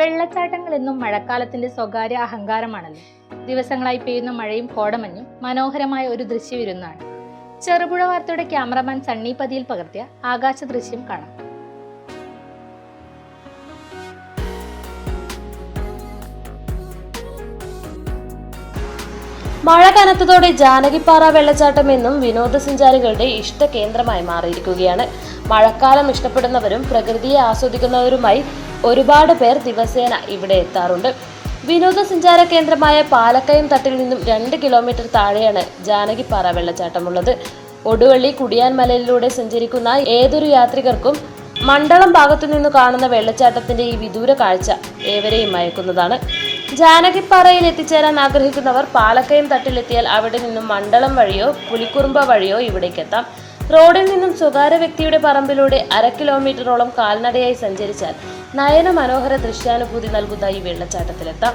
മലനിരകൾ എന്നും മഴക്കാലത്തിന്റെ സ്വകാര്യ അഹങ്കാരമാണല്ലോ. ദിവസങ്ങളായി പെയ്യുന്ന മഴയും കോടമഞ്ഞും മനോഹരമായ ഒരു ദൃശ്യവിരുന്നാണ്. ചെറുപുഴ വാർത്തയുടെ ക്യാമറമാൻ സണ്ണി പതിയിൽ പകർത്തിയ ആകാശ ദൃശ്യം കാണാം. മഴ കനത്തതോടെ ജാനകിപ്പാറ വെള്ളച്ചാട്ടം എന്നും വിനോദസഞ്ചാരികളുടെ ഇഷ്ട കേന്ദ്രമായി മാറിയിരിക്കുകയാണ്. മഴക്കാലം ഇഷ്ടപ്പെടുന്നവരും പ്രകൃതിയെ ആസ്വദിക്കുന്നവരുമായി ഒരുപാട് പേർ ദിവസേന ഇവിടെ എത്താറുണ്ട്. വിനോദസഞ്ചാര കേന്ദ്രമായ പാലക്കയം തട്ടിൽ നിന്നും രണ്ട് കിലോമീറ്റർ താഴെയാണ് ജാനകിപ്പാറ വെള്ളച്ചാട്ടമുള്ളത്. ഒടുവള്ളി കുടിയാൻ മലയിലൂടെ സഞ്ചരിക്കുന്ന ഏതൊരു യാത്രികർക്കും മണ്ഡലം ഭാഗത്തു നിന്ന് കാണുന്ന വെള്ളച്ചാട്ടത്തിന്റെ ഈ വിദൂര കാഴ്ച ഏവരെയും മയക്കുന്നതാണ്. ജാനകിപ്പാറയിൽ എത്തിച്ചേരാൻ ആഗ്രഹിക്കുന്നവർ പാലക്കയം തട്ടിലെത്തിയാൽ അവിടെ നിന്നും മണ്ഡലം വഴിയോ പുലിക്കുറുമ്പ വഴിയോ ഇവിടേക്ക് എത്താം. റോഡിൽ നിന്നും സ്വകാര്യ വ്യക്തിയുടെ പറമ്പിലൂടെ അര കിലോമീറ്ററോളം കാൽനടയായി സഞ്ചരിച്ചാൽ നയന മനോഹര ദൃശ്യാനുഭൂതി നൽകുന്ന ഈ വെള്ളച്ചാട്ടത്തിലെത്താം.